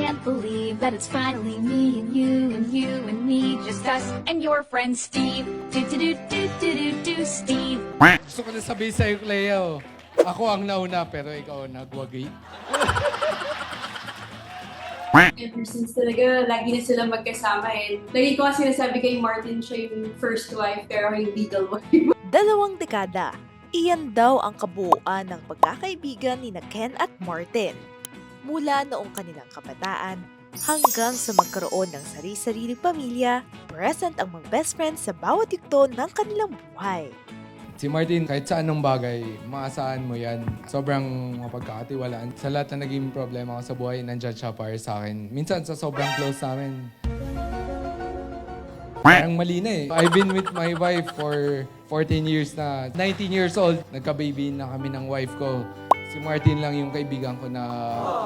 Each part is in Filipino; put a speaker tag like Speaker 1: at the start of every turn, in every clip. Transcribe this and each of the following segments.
Speaker 1: can't believe that it's finally me and you and you and me, just us and your friend Steve. Do do do do do do do Steve.
Speaker 2: Gusto ko na sabihin sa'yo, Cleo. Ako ang nauna, pero ikaw ang nagwagi.
Speaker 3: Ever since talaga, lagi na sila magkasama eh. Lagi ko kasi sinasabi kay Martin siya yung first wife, pero yung legal wife.
Speaker 4: Dalawang dekada, iyan daw ang kabuuan ng pagkakaibigan ni na Ken at Martin. Mula noong kanilang kabataan hanggang sa magkaroon ng sari-sariling pamilya, present ang mga best friends sa bawat yugto ng kanilang buhay.
Speaker 2: Si Martin, kahit sa anong bagay, maasahan mo yan. Sobrang mapagkakatiwalaan. Sa lahat na naging problema ko sa buhay, nandyan siya para sa akin. Minsan sa sobrang close namin. Parang mali na eh. I've been with my wife for 14 years na. 19 years old, nagka-baby na kami ng wife ko. Si Martin lang yung kaibigan ko na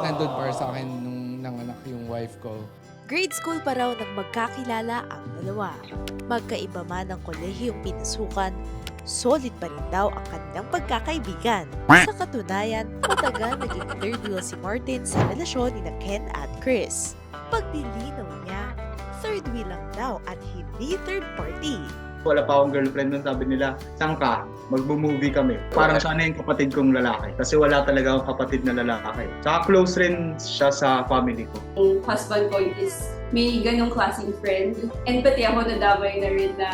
Speaker 2: nandun para sa akin nung nanganak yung wife ko.
Speaker 4: Grade school pa raw nang magkakilala ang dalawa. Magkaiba man ang kolehiyong pinasukan, solid pa rin daw ang kanilang pagkakaibigan. Sa katunayan, matagal naging third wheel si Martin sa relasyon ni Ken at Chris. Pagdilinaw niya, third wheel lang daw at hindi third party.
Speaker 5: Wala pa akong girlfriend nun, sabi nila, saan ka? Magbo-movie kami. Parang siya na yung kapatid kong lalaki. Kasi wala talaga akong kapatid na lalaki. Tsaka close rin siya sa family ko.
Speaker 3: Yung husband ko is may ganong klaseng friend. And pati ako nadamay na rin na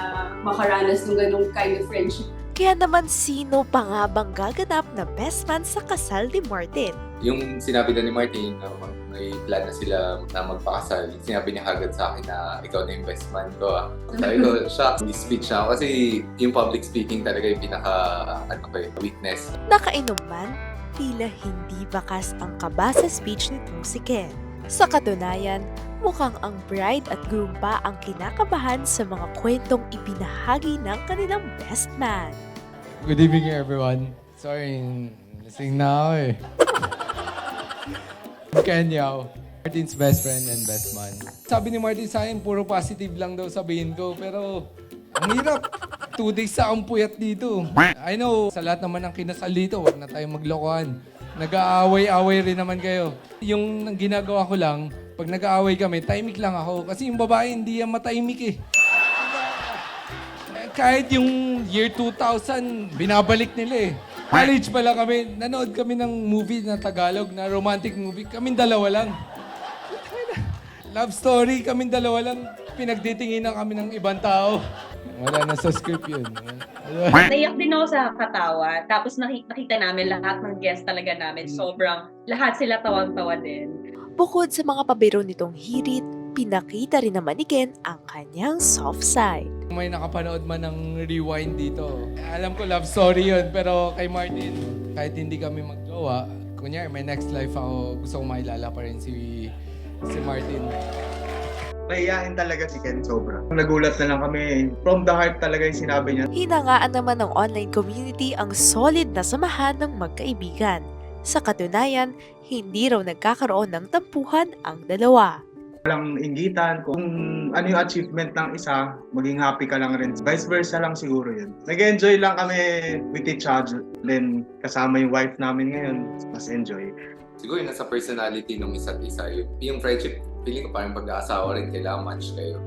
Speaker 3: makaranas ng ganong kind of friendship.
Speaker 4: Kaya naman sino pa nga bang gaganap na best man sa kasal ni Martin?
Speaker 6: Yung sinabi na ni Martin na may plan na sila na magpakasal, sinabi niya agad sa akin na ikaw na yung best man ko. ah. Sabi ko, shock, speech siya ako kasi yung public speaking talaga yung pinaka, ano ko eh, weakness.
Speaker 4: Nakainom man, tila hindi bakas ang kaba sa speech nitong si Ken. Sa katunayan, mukhang ang bride at groom pa ang kinakabahan sa mga kwentong ibinahagi ng kanilang best man.
Speaker 2: Good evening, everyone. Sorry, na ako eh. Ken Yao, Martin's best friend and best man. Sabi ni Martin sa akin, puro positive lang daw sabihin ko. Pero, ang hirap. Two days sa puyat dito. I know, sa lahat naman ng kinasal dito, huwag na tayong maglokohan. Nag-aaway-away rin naman kayo. Yung ginagawa ko lang, pag nag-aaway kami, timing lang ako. Kasi yung babae, hindi yan matahimik eh kahit yung year 2000, binabalik nila eh. College pa lang kami, nanood kami ng movie na Tagalog, na romantic movie. Kaming dalawa lang. Love story, kaming dalawa lang. Pinagtitinginan kami ng ibang tao. Wala na sa script yun.
Speaker 7: Naiyak din ako sa katawa. Tapos nakita, nakita namin lahat ng guests talaga namin. Sobrang, lahat sila tawang-tawa din.
Speaker 4: Bukod sa mga pabiro nitong hirit, pinakita rin naman ni Ken ang kanyang soft side.
Speaker 2: May nakapanood man ng rewind dito. Alam ko love story yun, pero kay Martin, kahit hindi kami magjowa, kunyari may next life ako, gusto kong mailala pa rin si, si Martin.
Speaker 5: Mahihain talaga si Ken sobra. Nagulat na lang kami. From the heart talaga yung sinabi niya.
Speaker 4: Hinangaan naman ng online community ang solid na samahan ng magkaibigan. Sa katunayan, hindi raw nagkakaroon ng tampuhan ang dalawa.
Speaker 5: Walang inggitan. Kung ano yung achievement ng isa, maging happy ka lang rin. Vice versa lang siguro yun. Nag-enjoy lang kami with each other. Then, kasama yung wife namin ngayon, mas enjoy.
Speaker 6: Siguro yun nasa personality ng isa't isa. Yung, yung friendship, feeling ko parang pag-aasawa rin, kailangan match kayo.